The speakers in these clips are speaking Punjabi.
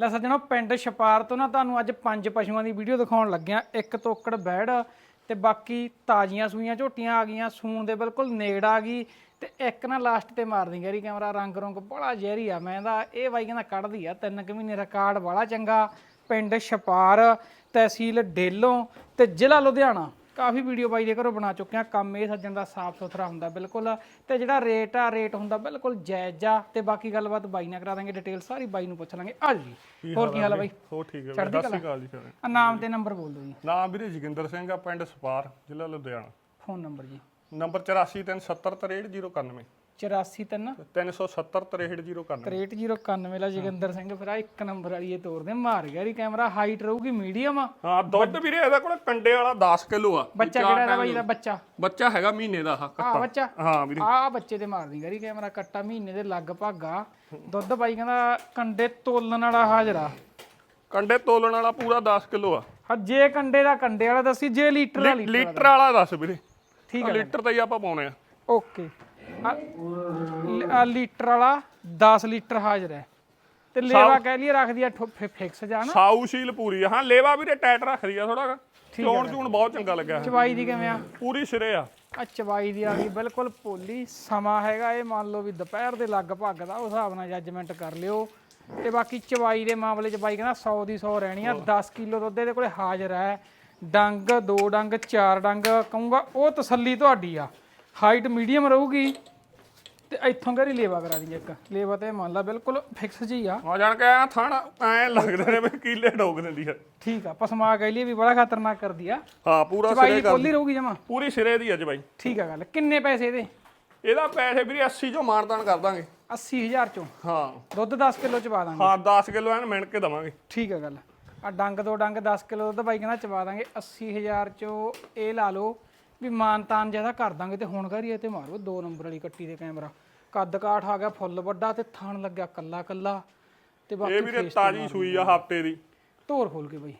ਲੈ ਸੱਜਣੋ, ਪਿੰਡ ਛਪਾਰ ਤੋਂ ਨਾ ਤੁਹਾਨੂੰ ਅੱਜ ਪੰਜ ਪਸ਼ੂਆਂ ਦੀ ਵੀਡੀਓ ਦਿਖਾਉਣ ਲੱਗਿਆ। ਇੱਕ ਤੋਕੜ ਬੈੜ ਤੇ ਬਾਕੀ ਤਾਜ਼ੀਆਂ ਸੂਈਆਂ ਝੋਟੀਆਂ ਆ ਗਈਆਂ, ਸੂਣ ਦੇ ਬਿਲਕੁਲ ਨੇੜ ਆ ਗਈ ਤੇ ਇੱਕ ਨਾ ਲਾਸਟ ਤੇ ਮਾਰਦੀ ਗੈਰੀ ਕੈਮਰਾ ਰੰਗ ਰੰਗ ਬੜਾ ਜ਼ਹਿਰੀ ਆ, ਮੈਂ ਇਹਦਾ ਇਹ ਬਾਈ ਕਹਿੰਦਾ ਕੱਢਦੀ ਆ, ਤਿੰਨ ਕੁ ਮਹੀਨੇ ਰਿਕਾਰਡ ਬੜਾ ਚੰਗਾ। ਪਿੰਡ ਛਪਾਰ, ਤਹਿਸੀਲ ਡੇਲੋਂ ਤੇ ਜ਼ਿਲ੍ਹਾ ਲੁਧਿਆਣਾ। ਕਾਫੀ ਵੀਡੀਓ ਬਾਈ ਦੇ ਘਰੋਂ ਬਣਾ ਚੁੱਕੇ ਆ ਕੰਮ ਇਹ ਸੱਜਣ ਦਾ ਸਾਫ਼ ਸੁਥਰਾ ਹੁੰਦਾ ਬਿਲਕੁਲ। ਤੇ ਜਿਹੜਾ ਰੇਟ ਆ ਰੇਟ ਹੁੰਦਾ ਬਿਲਕੁਲ ਜਾਇਜ਼ ਆ। ਤੇ ਬਾਕੀ ਗੱਲਬਾਤ ਬਾਈ ਨਾਲ ਕਰਾ ਦਾਂਗੇ ਡਿਟੇਲ ਸਾਰੀ ਬਾਈ ਨੂੰ ਪੁੱਛ ਲਾਂਗੇ। ਆ ਜੀ ਹੋਰ ਕੀ ਹਾਲ ਆ ਬਾਈ? ਹੋ ਠੀਕ ਹੈ ਸਤਿ ਸ਼੍ਰੀ ਅਕਾਲ ਜੀ ਫਿਰ ਆ ਨਾਮ ਤੇ ਨੰਬਰ ਬੋਲ ਦਿਓ ਜੀ। ਨਾਮ ਵੀਰੇ ਜੋਗਿੰਦਰ ਸਿੰਘ ਆ ਪਿੰਡ ਸਪਾਰ ਜ਼ਿਲ੍ਹਾ ਲੁਧਿਆਣਾ। ਫੋਨ ਨੰਬਰ ਜੀ। ਨੰਬਰ 8437736091 84 ਤਿੰਨ। 37736091 63091 ਲਾ ਜੋਗਿੰਦਰ ਸਿੰਘ ਫਿਰ ਆ ਇੱਕ ਨੰਬਰ ਵਾਲੀ ਇਹ ਤੋਰਦੇ ਮਾਰ ਗਿਆ ਰੀ ਕੈਮਰਾ ਹਾਈਟ ਰਹੂਗੀ ਮੀਡੀਅਮ ਆ। ਹਾਂ ਦੁੱਧ ਵੀਰੇ ਇਹਦਾ ਕੋਲ ਕੰਡੇ ਵਾਲਾ 10 ਕਿਲੋ ਆ। ਬੱਚਾ ਕਿਹੜਾ ਇਹਦਾ ਬਾਈ ਦਾ ਬੱਚਾ। ਬੱਚਾ ਹੈਗਾ ਮਹੀਨੇ ਦਾ ਆਹ ਆ ਕੱਟਾ। ਬੱਚਾ। ਹਾਂ ਵੀਰੇ। ਆ ਬੱਚੇ ਤੇ ਮਾਰਦੀ ਗਰੀ ਕੈਮਰਾ ਕੱਟਾ ਮਹੀਨੇ ਦੇ ਲਗਭਗ ਆ। ਦੁੱਧ ਬਾਈ ਕਹਿੰਦਾ ਕੰਡੇ ਤੋਲਣ ਵਾਲਾ ਹਾਜ਼ਰਾ ਕੰਡੇ ਤੋਲਣ ਵਾਲਾ ਪੂਰਾ 10 ਕਿਲੋ ਆ। ਹਾਂ ਜੇ ਕੰਡੇ ਦਾ ਕੰਡੇ ਵਾਲਾ ਦੱਸੀ ਜੇ ਲੀਟਰ ਲੀਟਰ ਵਾਲਾ ਦੱਸ ਵੀਰੇ। ਠੀਕ ਆ ਲੀਟਰ ਤੇ ਹੀ ਆਪਾਂ ਪਾਉਣੇ ਆ। ਓਕੇ। ਆ ਲੀਟਰ ਵਾਲਾ 10 ਲੀਟਰ ਹਾਜ਼ਰ ਹੈ। ਤੇ ਲੇਵਾ ਕਹਿ ਲਈ ਰੱਖਦੀ ਆ ਫਿਕਸ ਜਾ ਨਾ। ਸਾਊ ਸ਼ੀਲ ਪੂਰੀ ਆ। ਹਾਂ ਲੇਵਾ ਵੀਰੇ ਟਾਈਟ ਰੱਖਦੀ ਆ ਥੋੜਾ ਚੋਣ ਚੂਣ ਬਹੁਤ ਚੰਗਾ ਲੱਗਾ। ਚਵਾਈ ਦੀ ਕਿਵੇਂ ਆ? ਪੂਰੀ ਸਿਰੇ ਆ। ਆ ਚਵਾਈ ਦੀ ਆ ਗਈ ਬਿਲਕੁਲ ਪੋਲੀ। ਸਮਾਂ ਹੈਗਾ ਇਹ ਮੰਨ ਲਓ ਵੀ ਦੁਪਹਿਰ ਦੇ ਲਗਭਗ ਦਾ ਉਸ ਹਿਸਾਬ ਨਾਲ ਜੱਜਮੈਂਟ ਕਰ ਲਿਓ। ਤੇ ਬਾਕੀ ਚਵਾਈ ਦੇ ਮਾਮਲੇ 'ਚ ਬਾਈ ਕਹਿੰਦਾ 100 ਦੀ 100 ਰਹਿਣੀ ਆ 10 ਕਿਲੋ ਦੁੱਧ ਇਹਦੇ ਕੋਲੇ ਹਾਜ਼ਰ ਹੈ। ਡੰਗ ਦੋ ਡੰਗ ਚਾਰ ਡੰਗ ਕਹੂੰਗਾ ਉਹ ਤਸੱਲੀ ਤੁਹਾਡੀ ਆ। ਹਾਈਟ ਮੀਡੀਅਮ ਰਹੂਗੀ। ਤੇ ਇੱਥੋਂ ਕਰੀ ਲੇਵਾ ਕਰਾ ਦੀ ਇੱਕ। ਲੇਵਾ ਤੇ ਮੰਨ ਲਾ ਬਿਲਕੁਲ ਫਿਕਸ ਜੀ ਆ। ਆ ਜਾਣ ਕੇ ਐ ਥਾਣਾ ਐ ਲੱਗਦੇ ਨੇ ਵੀ ਕੀਲੇ ਡੋਗ ਦਿੰਦੀ ਆ ਠੀਕ ਆ ਪਸਮਾ ਕਹਿ ਲਈ ਵੀ ਬੜਾ ਖਤਰਨਾਕ ਕਰਦੀ ਆ। ਹਾਂ ਪੂਰਾ ਸਿਰੇ ਦੀ ਪੋਲੀ ਰਹੂਗੀ ਜਮਾ। ਪੂਰੀ ਸਿਰੇ ਦੀ ਅੱਜ ਬਾਈ ਠੀਕ ਆ ਗੱਲ ਕਿੰਨੇ ਪੈਸੇ ਇਹਦੇ? ਇਹਦਾ ਪੈਸੇ ਵੀਰੇ 80 ਚੋਂ ਮਾਨਦਾਨ ਕਰ ਦਾਂਗੇ। 80000 ਚੋਂ? ਹਾਂ। ਦੁੱਧ 10 ਕਿਲੋ ਚਵਾ ਦਾਂਗੇ। ਹਾਂ 10 ਕਿਲੋ ਐਨ ਮਿਣ ਕੇ ਦਵਾਂਗੇ। ਠੀਕ ਹੈ ਗੱਲ। ਆ ਡੰਗ ਦੋ ਡੰਗ 10 ਕਿਲੋ ਦੁੱਧ ਬਾਈ ਕਹਿੰਦਾ ਚਵਾ ਦਾਂਗੇ। 80000 ਚੋਂ ਇਹ ਲਾ ਲਓ ਵੀ ਮਾਨਤਾਨ ਜ਼ਿਆਦਾ ਕਰ ਦਾਂਗੇ ਤੇ ਹੁਣ ਕਰੀਏ ਤੇ ਮਾਰੋ ਦੋ ਨੰਬਰ ਵਾਲੀ ਕੱਟੀ ਦੇ ਕੈਮਰਾ। ਕੱਦ ਕਾਠ ਆ ਗਿਆ ਫੁੱਲ ਵੱਡਾ ਤੇ ਥਣ ਲੱਗਿਆ ਕੱਲਾ ਕੱਲਾ। ਤੇ ਇਹ ਬਾਕੀ ਵੀਰੇ ਤਾਜੀ ਸੂਈ ਆ ਹਫ਼ਤੇ ਦੀ। ਧੋਰ ਖੋਲ ਕੇ ਬਾਈ।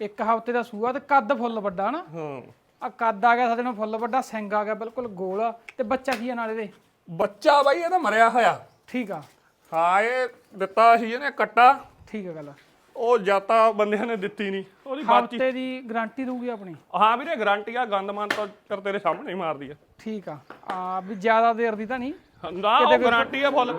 ਇੱਕ ਹਫ਼ਤੇ ਦਾ ਸੂਆ ਤੇ ਕੱਦ ਫੁੱਲ ਵੱਡਾ ਨਾ। ਹਾਂ। ਆ ਕੱਦ ਆ ਗਿਆ ਸਾਡੇ ਨੂੰ ਫੁੱਲ ਵੱਡਾ ਸਿੰਘ ਆ ਗਿਆ ਬਿਲਕੁਲ ਗੋਲ। ਤੇ ਬੱਚਾ ਕੀ ਆ ਨਾਲ ਇਹਦੇ? ਬੱਚਾ ਬਾਈ ਇਹਦਾ ਮਰਿਆ ਹੋਇਆ। ਠੀਕ ਆ। ਹਾਂ ਇਹ ਦਿੱਤਾ ਸੀ ਇਹਨੇ ਕੱਟਾ। ਠੀਕ ਆ ਗੱਲ। ਉਹ ਜਾਤਾ ਬੰਦਿਆਂ ਨੇ ਦਿੱਤੀ ਨਹੀਂ। ਉਹਦੀ ਬਾਤ ਹਫ਼ਤੇ ਦੀ ਗਾਰੰਟੀ ਦਊਗੀ ਆਪਣੀ? ਹਾਂ ਵੀਰੇ ਗਾਰੰਟੀ ਆ ਗੰਦਮਾਨ ਤਾਂ ਕਰ ਤੇਰੇ ਸਾਹਮਣੇ ਹੀ ਮਾਰਦੀ ਆ। ਠੀਕ ਆ। ਆ ਵੀ ਜ਼ਿਆਦਾ ਦੇਰ ਦੀ ਤਾਂ ਨਹੀਂ? ਨਾ ਉਹ ਗਾਰੰਟੀ ਆ ਫੁੱਲ।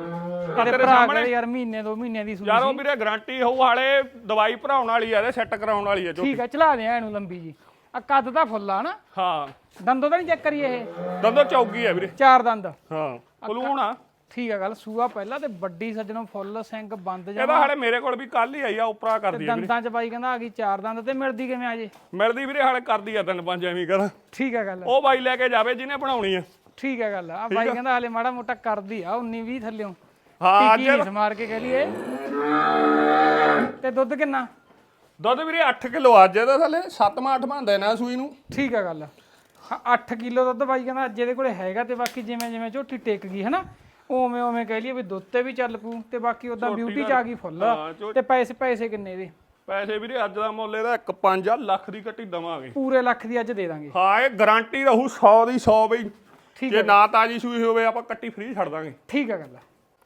ਤੇ ਤੇਰੇ ਸਾਹਮਣੇ ਯਾਰ ਮਹੀਨੇ ਦੋ ਮਹੀਨਿਆਂ ਦੀ ਸੂਈ ਯਾਰ ਉਹ ਵੀਰੇ ਗਾਰੰਟੀ ਹੋਊ ਹਾਲੇ ਦਵਾਈ ਭਰਾਉਣ ਵਾਲੀ ਆ ਇਹਦੇ ਸੈੱਟ ਕਰਾਉਣ ਵਾਲੀ ਆ ਜੋ ਠੀਕ ਆ ਚਲਾ ਦੇ ਇਹਨੂੰ ਲੰਬੀ ਜੀ। ਆ ਕੱਦ ਤਾਂ ਫੁੱਲ ਆ ਨਾ। ਹਾਂ। ਦੰਦੋਂ ਤਾਂ ਨਹੀਂ ਚੈੱਕ ਕਰੀਏ ਇਹ? ਦੰਦੋ ਚੌਗੀ ਆ ਵੀਰੇ। ਚਾਰ ਦੰਦ। ਹਾਂ ਬਲੂਣ ਆ ਠੀਕ ਆ ਗੱਲ ਸੂਆ ਪਹਿਲਾਂ ਤੇ ਵੱਡੀ ਸੱਜਣੋਂ ਫੁੱਲ ਸਿੰਘ ਬੰਦ ਜਾ ਇਹਦਾ ਹਾਲੇ ਮੇਰੇ ਕੋਲ ਵੀ ਕੱਲ ਹੀ ਆਈ ਆ ਉਪਰਾ ਕਰਦੀ ਆ ਦੰਦਾਂ ਚ ਬਾਈ ਕਹਿੰਦਾ ਆ ਗਈ ਚਾਰ ਦੰਦ ਤੇ ਮਿਲਦੀ ਕਿਵੇਂ ਆ ਜੇ? ਮਿਲਦੀ ਵੀਰੇ ਹਾਲੇ ਕਰਦੀ ਆ ਤਿੰਨ ਪੰਜ ਐਵੇਂ ਕਰ ਠੀਕ ਆ ਗੱਲ। ਉਹ ਬਾਈ ਲੈ ਕੇ ਜਾਵੇ ਜਿਹਨੇ ਬਣਾਉਣੀ ਆ। ਠੀਕ ਆ ਗੱਲ ਆ ਬਾਈ ਕਹਿੰਦਾ ਹਲੇ ਮਾੜਾ ਮੋਟਾ ਕਰਦੀ ਆ 19 20 ਥੱਲਿਓਂ। ਹਾਂ ਨਹੀਂ ਸਮਾਰ ਕੇ ਕਹ ਲਈਏ। ਤੇ ਦੁੱਧ ਕਿੰਨਾ? ਦੁੱਧ ਵੀਰੇ 8 ਕਿਲੋ ਅੱਜ ਇਹਦਾ ਥੱਲੇ 7ਵਾਂ 8ਵਾਂ ਦੇਣਾ ਸੂਈ ਨੂੰ। ਠੀਕ ਆ ਗੱਲ। ਹਾਂ 8 ਕਿਲੋ ਦੁੱਧ ਬਾਈ ਕਹਿੰਦਾ ਅੱਜ ਇਹਦੇ ਕੋਲੇ ਹੈਗਾ ਤੇ ਬਾਕੀ ਜਿਵੇਂ ਜਿਵੇਂ ਝੋਟੀ ਟਿਕ ਗਈ ਹਨਾ? ਉਵੇਂ ਉਵੇਂ ਕਹਿ ਲਈਏ ਵੀ ਦੁੱਧ ਤੇ ਵੀ ਚੱਲ ਪੂ ਤੇ ਬਾਕੀ ਉਦਾਂ ਬਿਊਟੀ ਚ ਆ ਗਈ ਫੁੱਲ। ਹਾਂ, ਤੇ ਪੈਸੇ ਪੈਸੇ ਕਿੰਨੇ ਦੇ? ਪੈਸੇ ਵੀਰੇ ਅੱਜ ਦਾ ਮੁੱਲ ਇਹਦਾ 1.5 ਲੱਖ ਦੀ ਕੱਟੀ ਦਵਾਂਗੇ। ਪੂਰੇ ਲੱਖ ਦੀ ਅੱਜ ਦੇ ਦਾਂਗੇ। ਹਾਂ ਇਹ ਗਾਰੰਟੀ ਰਹੂ 100 ਦੀ 100 ਬਈ। ਠੀਕ ਜੇ ਨਾ ਤਾਜੀ ਸੂਈ ਹੋਵੇ ਆਪਾਂ ਕੱਟੀ ਫ੍ਰੀ ਛੱਡ ਦਾਂਗੇ। ਠੀਕ ਆ ਗੱਲ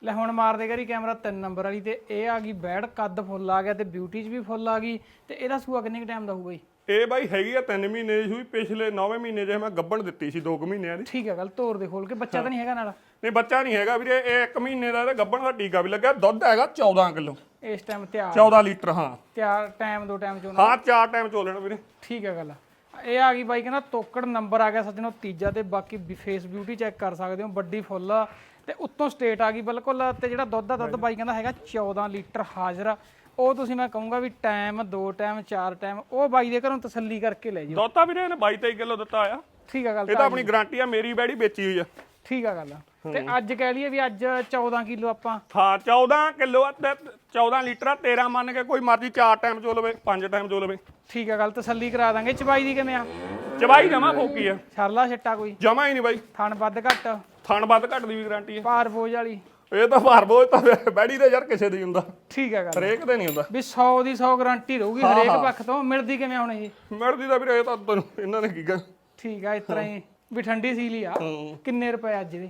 ਲੈ ਹੁਣ ਮਾਰ ਦੇ ਕਰੀ ਕੈਮਰਾ 3 ਨੰਬਰ ਵਾਲੀ ਤੇ ਇਹ ਆ ਗਈ ਬੈੜ ਕੱਦ ਫੁੱਲ ਆ ਗਿਆ ਤੇ ਬਿਊਟੀ ਚ ਵੀ ਫੁੱਲ ਆ ਗਈ। ਤੇ ਇਹਦਾ ਸੂਆ ਕਿੰਨੇ ਕ ਟਾਈਮ ਦਾ ਹੋਊਗਾ ਜੀ ਇਹ ਬਾਈ ਹੈਗੀ ਆ 3 ਮਹੀਨੇ ਦੀ ਸੂਈ ਪਿਛਲੇ 9ਵੇਂ ਮਹੀਨੇ ਜੇ ਮੈਂ ਗੱਬਣ ਦਿੱਤੀ ਸੀ 2 ਮਹੀਨਿਆਂ ਦੀ। ਠੀਕ ਆ ਗੱਲ ਤੋਰ ਦੇ ਖੋਲ ਕੇ। ਬੱਚਾ ਤਾਂ ਨਹੀਂ ਹੈਗਾ ਨਾਲ। ਨਹੀਂ ਬੱਚਾ ਨਹੀਂ ਹੈਗਾ ਵੀਰੇ ਇਹ 1 ਮਹੀਨੇ ਦਾ ਇਹਦਾ ਗੱਬਣ ਦਾ ਟੀਕਾ ਵੀ ਲੱਗਿਆ ਦੁੱਧ ਹੈਗਾ 14 ਕਿਲੋ। ਇਸ ਟਾਈਮ ਤਿਆਰ। 14 ਲੀਟਰ ਹਾਂ। ਤਿਆਰ ਟਾਈਮ ਦੋ ਟਾਈਮ ਚੋਂ। ਹਾਂ ਚਾਰ ਟਾਈਮ ਚੋਲਣ ਵੀਰੇ। ਠੀਕ ਹੈ ਗੱਲ। ਇਹ ਆ ਗਈ ਬਾਈ ਕਹਿੰਦਾ ਤੋਕੜ ਨੰਬਰ ਆ ਗਿਆ ਸੱਜਣੋ ਤੀਜਾ ਤੇ ਬਾਕੀ ਫੇਸ ਬਿਊਟੀ ਚੈੱਕ ਕਰ ਸਕਦੇ ਹੋ ਵੱਡੀ ਫੁੱਲ। ਆ ਤੇ ਉੱਤੋਂ ਸਟੇਟ ਆ ਗਈ ਬਿਲਕੁਲ ਤੇ ਜਿਹੜਾ ਦੁੱਧ ਦਾ ਦੁੱਧ ਬਾਈ ਕਹਿੰਦਾ ਹੈਗਾ 14 ਲੀਟਰ ਹਾਜ਼ਰ। ਆ। ਉਹ ਤੁਸੀਂ ਮੈਂ ਕਹੂੰਗਾ ਵੀ ਟਾਈਮ ਦੋ ਟਾਈਮ ਚਾਰ ਟਾਈਮ ਉਹ ਬਾਈ ਦੇ ਘਰੋਂ ਤਸੱਲੀ ਕਰਕੇ ਲੈ ਜਿਓ। ਦੁੱਧ ਤਾਂ ਵੀਰੇ ਇਹਨੇ 22 23 ਕਿਲੋ ਦਿੱਤਾ ਆ। ਠੀਕ ਆ ਗੱਲ ਇਹ ਤਾਂ ਆਪਣੀ ਗਾਰੰਟੀ ਆ ਮੇਰੀ ਬੈੜੀ ਵੇਚੀ ਹੋਈ ਆ। ਠੀਕ ਆ ਗੱਲ। ਤੇ ਅੱਜ ਕਹਿ ਲਈਏ ਵੀ ਅੱਜ 14 ਕਿਲੋ ਆਪਾਂ। ਹਾਂ 14 ਕਿਲੋ ਆ ਤੇ 14 ਲੀਟਰ ਆ 13 ਮੰਨ ਕੇ ਕੋਈ ਮਰਜ਼ੀ ਚਾਰ ਟਾਈਮ ਚੋ ਲਵੇ ਪੰਜ ਟਾਈਮ ਚੋ ਲਵੇ। ਠੀਕ ਆ ਗੱਲ ਤਸੱਲੀ ਕਰਾ ਦਾਂਗੇ। ਚਬਾਈ ਦੀ ਕਿਵੇਂ ਆ? ਚਬਾਈ ਜਮਾ ਫੋਕੀ ਆ। ਛਰਲਾ ਛੱਟਾ ਕੋਈ? ਜਮਾ ਹੀ ਨਹੀਂ ਬਾਈ। ਥਣ ਵੱਧ ਘੱਟ। ਥਣ ਵੱਧ ਘੱਟ ਦੀ ਵੀ ਗਾਰੰਟੀ ਆ। ਪਾਰ ਬੋਝ ਵਾਲੀ। ਇਹ ਤਾਂ ਭਾਰ ਬੋਝ ਤਾਂ ਬੈੜੀ ਦੇ ਯਾਰ ਕਿਸੇ ਦੀ ਹੁੰਦਾ। ਠੀਕ ਆ ਗੱਲ। ਹਰੇਕ ਦੇ ਨਹੀਂ ਹੁੰਦਾ। ਵੀ 100 ਦੀ 100 ਗਾਰੰਟੀ ਰਹੂਗੀ ਹਰੇਕ ਪੱਖ ਤੋਂ। ਮਿਲਦੀ ਕਿਵੇਂ ਹੁਣ ਇਹ? ਮਿਲਦੀ ਤਾਂ ਵੀਰੇ ਇਹ ਤਾਂ ਤੈਨੂੰ ਇਹਨਾਂ ਨੇ ਕੀ ਕਰ ਠੀਕ ਆ ਇਸ ਤਰ੍ਹਾਂ ਹੀ। ਵੀ ਠੰਡੀ ਸੀਲੀ ਆ। ਕਿੰਨੇ ਰੁਪਏ ਅੱਜ ਦੇ?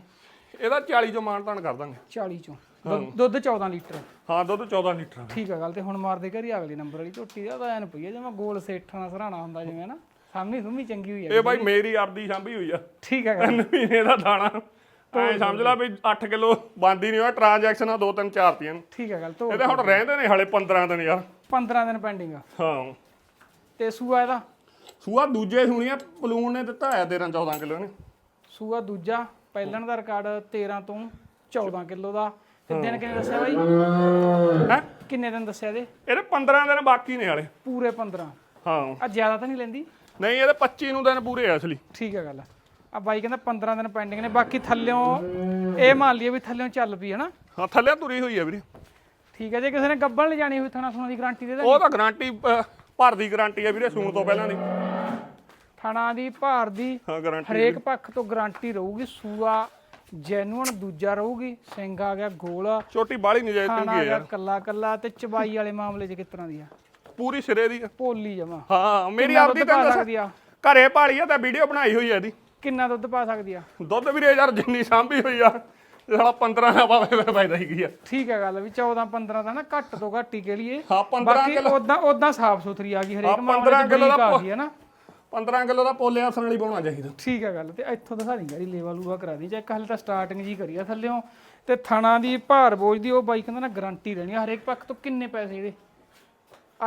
ਇਹਦਾ 40 ਚੋਂ ਮਾਨ ਤਾਨ ਕਰ ਦਾਂਗੇ। 40 ਚੋਂ। ਦੁੱਧ- ਦੁੱਧ 14 ਲੀਟਰ। ਹਾਂ ਦੁੱਧ 14 ਲੀਟਰ ਠੀਕ ਆ ਗੱਲ ਤੇ ਹੁਣ ਮਾਰਦੇ ਘਰੀ ਅਗਲੇ ਨੰਬਰ ਵਾਲੀ ਝੋਟੀ ਦਾ ਤਾਂ ਐਨ ਪਈ ਆ ਜਿਵੇਂ ਗੋਲ ਸੇਠਾਂ ਦਾ ਸਰਾਣਾ ਹੁੰਦਾ ਜਿਵੇਂ ਨਾ। ਸਾਹਮਣੇ ਸੁਮੀ ਚੰਗੀ ਹੋਈ ਆ। ਇਹ ਬਾਈ ਮੇਰੀ ਆਪਦੀ ਸਾਂਭੀ ਹੋਈ ਆ। ਠੀਕ ਆ ਗੱਲ। ਤਿੰਨ ਮਹੀਨੇ ਦਾ ਦਾਣਾ। ਐ ਸਮਝ ਲਾ ਵੀ 8 ਕਿਲੋ ਬੰਦੀ ਨਹੀਂ ਹੋਇਆ ਟ੍ਰਾਂਜੈਕਸ਼ਨ ਆ 2 3 4 ਤੀਆਂ ਨੂੰ। ਠੀਕ ਆ ਗੱਲ ਤੋਂ ਇਹਦੇ ਹੁਣ ਰਹਿੰਦੇ ਨੇ ਹਲੇ 15 ਦਿਨ ਯਾਰ। 15 ਦਿਨ ਪੈਂਡਿੰਗ ਆ। ਹਾਂ। ਤੇ ਸੂਆ ਇਹਦਾ? ਸੂਆ ਦੂਜੇ ਸੁਣੀਆਂ ਪਲੂਨ ਨੇ ਦਿੱਤਾ ਹੈ 13 14 ਕਿਲੋ ਨੇ ਸੂਆ ਦੂਜਾ ਪਹਿਲਣ ਦਾ ਰਿਕਾਰਡ 13 ਤੋਂ 14 ਕਿਲੋ ਦਾ। ਤੇ ਦਿਨ ਕਿੰਨੇ ਦੱਸਿਆ ਬਾਈ? ਹੈ। ਕਿੰਨੇ ਦਿਨ ਦੱਸਿਆ ਇਹਦੇ? ਇਹਦੇ 15 ਦਿਨ ਬਾਕੀ ਨੇ ਹਲੇ ਪੂਰੇ 15 ਹਾਂ। ਆ ਜ਼ਿਆਦਾ ਤਾਂ ਨਹੀਂ ਲੈਂਦੀ? ਨਹੀਂ ਇਹਦੇ 25 ਨੂੰ ਦਿਨ ਪੂਰੇ ਆ ਅਸਲੀ। ਠੀਕ ਹੈ ਗੱਲ ਆ। ਬਾਈ ਕਹਿੰਦਾ 15 ਦਿਨ ਪੈਂਡਿੰਗ ਨੇ ਬਾਕੀ ਥੱਲਿਓਂ ਇਹ ਮੰਨ ਲਈਏ ਵੀ ਥੱਲਿਓਂ ਚੱਲ ਪਈ ਹਨਾ? ਹਾਂ ਥੱਲੇ ਤੁਰੀ ਹੋਈ ਆ ਵੀਰੇ। ਠੀਕ ਹੈ ਜੇ ਕਿਸੇ ਨੇ ਗੱਬਣ ਲੈ ਜਾਣੀ ਹੋਈ ਥਣਾ ਸੁਣਾ ਦੀ ਗਾਰੰਟੀ ਦੇ ਦੇ ਉਹ ਤਾਂ ਗਾਰੰਟੀ ਭਰ ਦੀ ਗਾਰੰਟੀ ਆ ਵੀਰੇ ਸੂਣ ਤੋਂ ਪਹਿਲਾਂ ਦੀ। ਥਣਾ ਦੀ ਭਾਰ ਦੀ ਹਾਂ ਗਾਰੰਟੀ ਹਰੇਕ ਪੱਖ ਤੋਂ ਗਾਰੰਟੀ ਰਹੂਗੀ। ਸੂਆ ਜੈਨੂਨ ਦੂਜਾ ਰਹੂਗੀ। ਸਿੰਘ ਆ ਗਿਆ ਗੋਲ। ਛੋਟੀ ਬਾਲੀ ਖਾਣਾ ਆ ਆ ਗਿਆ ਯਾਰ। ਕੱਲਾ ਕੱਲਾ ਤੇ ਚਬਾਈ ਵਾਲੇ ਮਾਮਲੇ 'ਚ ਕਿਸ ਤਰ੍ਹਾਂ ਦੀ ਆ? ਪੂਰੀ ਸਿਰੇ ਦੀ ਆ। ਭੋਲੀ ਜਮਾ ਹਾਂ ਮੇਰੀ ਕਿੰਨਾ ਆਪਦੀ ਦੁੱਧ ਤਾਂ ਪਾ ਸਕਦੀ ਆ? ਘਰੇ ਭਾਲੀ ਆ ਤਾਂ ਵੀਡੀਓ ਬਣਾਈ ਹੋਈ ਆ ਇਹਦੀ। ਕਿੰਨਾ ਦੁੱਧ ਪਾ ਸਕਦੀ ਆ? ਦੁੱਧ ਵੀਰੇ ਯਾਰ ਜਿੰਨੀ ਸਾਂਭੀ ਹੋਈ ਆ ਇਹ ਸਾਲਾ 15 ਦਾ ਪਾਵੇ ਫਿਰ ਫਾਇਦਾ ਹੀ ਕੀ ਆ। ਠੀਕ ਹੈ ਗੱਲ ਵੀ 14 15 ਦਾ ਨਾ ਘੱਟ ਤੋਂ ਘੱਟ ਹੀ ਕਹਿ ਲਈਏ। ਹਾਂ 15 ਬਾਕੀ ਕਿਲੋ। ਉਦਾਂ ਉਦਾਂ ਸਾਫ਼ ਸੁਥਰੀ ਆ ਗਈ ਹਰੇਕ ਹਾਂ, ਮਾਮਲੇ 15 ਚ ਕਿਲੋ ਦਾ ਬਰੀਕ ਆ ਗਈ ਹੈ ਨਾ। 15 ਕਿਲੋ ਦਾ ਪੋਲੇ ਆਸਣ ਵਾਲੀ ਪਾਉਣਾ ਚਾਹੀਦਾ। ਠੀਕ ਹੈ ਗੱਲ ਤੇ ਇੱਥੋਂ ਦਿਖਾ ਦੀ ਗਾੜੀ ਲੇਵਾ ਲੂਵਾ ਕਰਾ ਦੀ ਚੈੱਕ ਹਾਲੇ ਤਾਂ ਸਟਾਰਟਿੰਗ ਜੀ ਕਰੀ ਆ ਥੱਲਿਓਂ ਤੇ ਥਣਾ ਦੀ ਭਾਰ ਬੋਝ ਦੀ ਉਹ ਬਾਈ ਕਹਿੰਦਾ ਨਾ ਗਾਰੰਟੀ ਰਹਿਣੀ ਆ ਹਰੇਕ ਪੱਖ ਤੋਂ ਕਿੰਨੇ ਪੈਸੇ ਇਹਦੇ?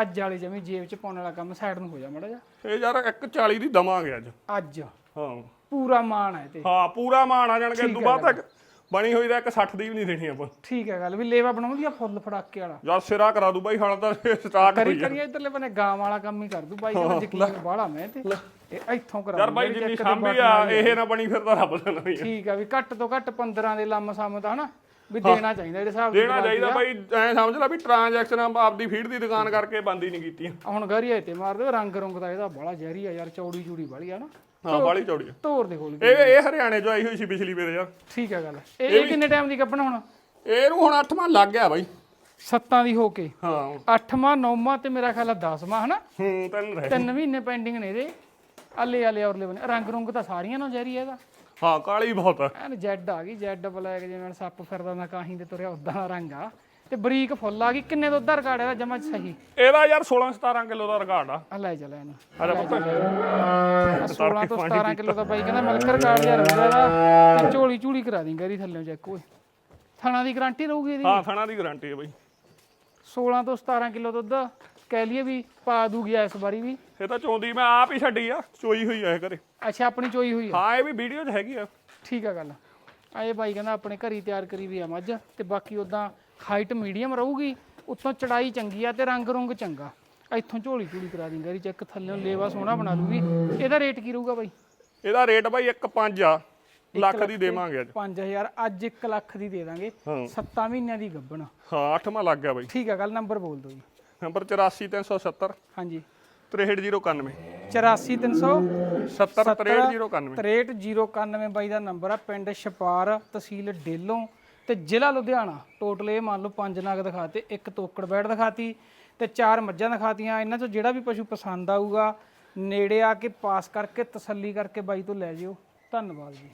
ਅੱਜ ਵਾਲੀ ਜਮੀ ਜੇਬ 'ਚ ਪਾਉਣ ਵਾਲਾ ਕੰਮ ਸਾਈਡ ਨੂੰ ਹੋ ਜਾ ਮੜਾ ਜਾ ਇਹ ਯਾਰ 140 ਦੀ ਦਵਾਂਗੇ ਅੱਜ। ਅੱਜ। ਹਾਂ। ਪੂਰਾ ਮਾਣ ਹੈ ਤੇ। ਹਾਂ ਪੂਰਾ ਮਾਣ ਆ ਜਾਣਗੇ ਬਾਅਦ ਤੱਕ। ਬਣੀ ਹੋਈ ਦਾ 160 ਦੀ ਵੀ ਨਹੀਂ ਦੇਣੀ ਆਪਾਂ। ਠੀਕ ਹੈ ਗੱਲ ਵੀ ਲੇਵਾ ਬਣਾਉਂਦੀ ਆ ਫੁੱਲ ਫੜਾਕੇ ਵਾਲਾ। ਯਾਰ ਸਿਰਾ ਕਰਾ ਦੂ ਬਾਈ ਹਾਲ ਤਾਂ ਸਟਾਰਟ ਕਰੀ ਹੋਈ ਆ। ਕਰੀ ਇਧਰਲੇ ਬਨੇ ਗਾਂ ਵਾਲਾ ਕੰਮ ਹੀ ਕਰ ਦੂ ਬਾਈ ਕਹਿੰਦਾ ਯਕੀਨ ਬਾਹਲਾ ਮੈਂ ਤੇ। ਇਹ ਇੱਥੋਂ ਕਰਾ ਯਾਰ ਬਾਈ ਜਿੰਨੀ ਸਾਂਭੀ ਆ ਇਹ ਨਾ ਬਣੀ ਫਿਰ ਤਾਂ ਰੱਬ ਦਾ ਨਹੀਂ ਠੀਕ ਆ ਵੀ ਘੱਟ ਤੋਂ ਘੱਟ 15 ਦੇ ਲੰਮ ਸਮ ਦਾ ਹਨਾ ਵੀ ਦੇਣਾ ਚਾਹੀਦਾ ਜਿਹੜੇ ਹਿਸਾਬ ਦੇਣਾ ਚਾਹੀਦਾ ਬਾਈ ਐ ਸਮਝ ਲੈ ਵੀ ਟ੍ਰਾਂਜੈਕਸ਼ਨ ਆਪਦੀ ਫੀਡ ਦੀ ਦੁਕਾਨ ਕਰਕੇ ਬੰਦ ਹੀ ਨਹੀਂ ਕੀਤੀ ਹੁਣ ਗਰੀਏ ਤੇ ਮਾਰ ਦੇ ਰੰਗ ਰੰਗ ਦਾ ਇਹਦਾ ਬੜਾ ਜ਼ਹਿਰੀ ਆ ਯਾਰ ਚੌੜੀ ਚੂੜੀ ਵਾਲੀ ਆ ਨਾ। ਹਾਂ ਬਾਲੀ ਚੌੜੀ ਆ। ਤੋਰ ਦੇ ਖੋਲ ਕੇ ਇਹ ਇਹ ਹਰਿਆਣੇ ਚੋਂ ਆਈ ਹੋਈ ਸੀ ਪਿਛਲੀ ਵਾਰ ਯਾਰ ਠੀਕ ਆ ਗੱਲ। ਇਹ ਇਹ ਕਿੰਨੇ ਟਾਈਮ ਦੀ ਕੱਪਣਾ ਹੁਣ? ਇਹਨੂੰ ਹੁਣ 8ਵਾਂ ਲੱਗ ਗਿਆ ਬਾਈ। ਸੱਤਾਂ ਦੀ ਹੋ ਕੇ। ਹਾਂ। ਅੱਠਵਾਂ ਨੌਵਾਂ ਤੇ ਮੇਰਾ ਖਿਆਲ ਆ 10ਵਾਂ ਹਨਾ? ਹੂੰ ਤੈਨੂੰ ਰਹਿ ਤਿੰਨ ਮਹੀਨੇ ਪੈਂਡਿੰਗ ਨੇ ਇਹਦੇ। ਅੱਲੇ ਅੱਲੇ ਔਰਲੇ ਬਣੇ। ਰੰਗ ਰੁੰਗ ਤਾਂ ਸਾਰੀਆਂ ਨੂੰ ਜ਼ਹਿਰੀ ਇਹਦਾ। ਹਾਂ ਕਾਲੀ ਬਹੁਤ ਆ। ਐਨ ਜੈਡ ਆ ਗਈ ਜੈਡ ਬਲੈਕ ਜਿਵੇਂ ਸੱਪ ਫਿਰਦਾ ਨਾ ਕਾਹੀਂ ਤੇ ਤੁਰਿਆ ਉਦਾਂ ਦਾ ਰੰਗ ਆ। ਤੇ ਬਰੀਕ ਫੁੱਲ ਆ ਗਈ ਕਿੰਨੇ ਦੁੱਧ ਦਾ ਰਿਕਾਰਡ ਇਹਦਾ ਜਮਾ ਸਹੀ? ਇਹਦਾ ਯਾਰ 16 17 ਕਿਲੋ ਦਾ ਰਿਕਾਰਡ ਆ। ਆ ਲੈ ਚਲਾ ਇਹਨੂੰ। ਆ ਜਾ ਪੁੱਤ। 16 ਤੋਂ 17 ਕਿਲੋ ਦਾ ਬਾਈ ਕਹਿੰਦਾ ਮਿਲਕ ਰਿਕਾਰਡ ਯਾਰ ਹੁੰਦਾ ਇਹਦਾ। ਤੇ ਝੋਲੀ ਝੂਲੀ ਕਰਾ ਦੀ ਗਰੀ ਥੱਲੇ ਚੈੱਕ ਓਏ। ਥਣਾ ਦੀ ਗਾਰੰਟੀ ਰਹੂਗੀ ਇਹਦੀ? ਹਾਂ ਥਣਾ ਦੀ ਗਾਰੰਟੀ ਹੈ ਬਾਈ। 16 ਤੋਂ 17 ਕਿਲੋ ਦੁੱਧ ਕਹਿ ਲਈਏ ਵੀ ਪਾ ਦੂਗੀ ਇਸ ਵਾਰੀ ਵੀ। ਇਹ ਤਾਂ ਚੋਂਦੀ ਮੈਂ ਆਪ ਹੀ ਛੱਡੀ ਆ ਚੋਈ ਹੋਈ ਆ ਇਹ ਘਰੇ। ਅੱਛਾ ਆਪਣੀ ਚੋਈ ਹੋਈ ਆ? ਹਾਂ ਇਹ ਵੀ ਵੀਡੀਓ 'ਚ ਹੈਗੀ ਆ। ਠੀਕ ਆ ਗੱਲ। ਆ ਇਹ ਬਾਈ ਕਹਿੰਦਾ ਆਪਣੇ ਘਰੀ ਤਿਆਰ ਕਰੀ ਵੀ ਆ ਮੱਝ ਤੇ ਬਾਕੀ ਉਦਾਂ ਹਾਈਟ ਮੀਡੀਅਮ ਰਹੂਗੀ ਉੱਤੋਂ ਚੜਾਈ ਚੰਗੀ ਆ ਤੇ ਰੰਗ ਰੁੰਗ ਚੰਗਾ। ਇੱਥੋਂ ਝੋਲੀ ਝੂਲੀ ਕਰਾ ਦੀ ਗਰੀ ਚੈੱਕ ਥੱਲੇ ਲੇਵਾ ਸੋਹਣਾ ਬਣਾ ਦੂਗੀ। ਇਹਦਾ ਰੇਟ ਕੀ ਰਹੂਗਾ ਬਾਈ? ਇਹਦਾ ਰੇਟ ਬਾਈ 1.5 ਆ ਲੱਖ ਦੀ ਦੇਵਾਂਗੇ ਅੱਜ। 5000 ਅੱਜ 1 ਲੱਖ ਦੀ ਦੇ ਦਾਂਗੇ। ਹਾਂ। 7 ਮਹੀਨਿਆਂ ਦੀ ਗੱਬਣ ਹਾਂ 8ਵਾਂ ਲੱਗ ਗਿਆ ਬਾਈ। ਠੀਕ ਆ ਗੱਲ ਨੰਬਰ ਬੋਲ ਦਿਓ ਜੀ। ਨੰਬਰ 84370 ਹਾਂਜੀ। 63091 84300 70 63091 63091 ਬਾਈ ਦਾ ਨੰਬਰ ਆ ਪਿੰਡ ਛਪਾਰ ਤਹਿਸੀਲ ਡੇਲੋਂ। ਤੇ ਜ਼ਿਲ੍ਹਾ ਲੁਧਿਆਣਾ ਟੋਟਲ ਇਹ ਮੰਨ ਲਓ ਪੰਜ ਨਗ ਦਿਖਾਤੇ, ਇੱਕ ਤੋਕੜ ਬੈੜ ਦਿਖਾਤੀ ਤੇ ਚਾਰ ਮੱਝਾਂ ਦਿਖਾਤੀਆਂ। ਇਹਨਾਂ ਚੋਂ ਜਿਹੜਾ ਵੀ ਪਸ਼ੂ ਪਸੰਦ ਆਊਗਾ, ਨੇੜੇ ਆ ਕੇ ਪਾਸ ਕਰਕੇ ਤਸੱਲੀ ਕਰਕੇ ਬਾਈ ਤੋਂ ਲੈ ਜਿਓ। ਧੰਨਵਾਦ ਜੀ।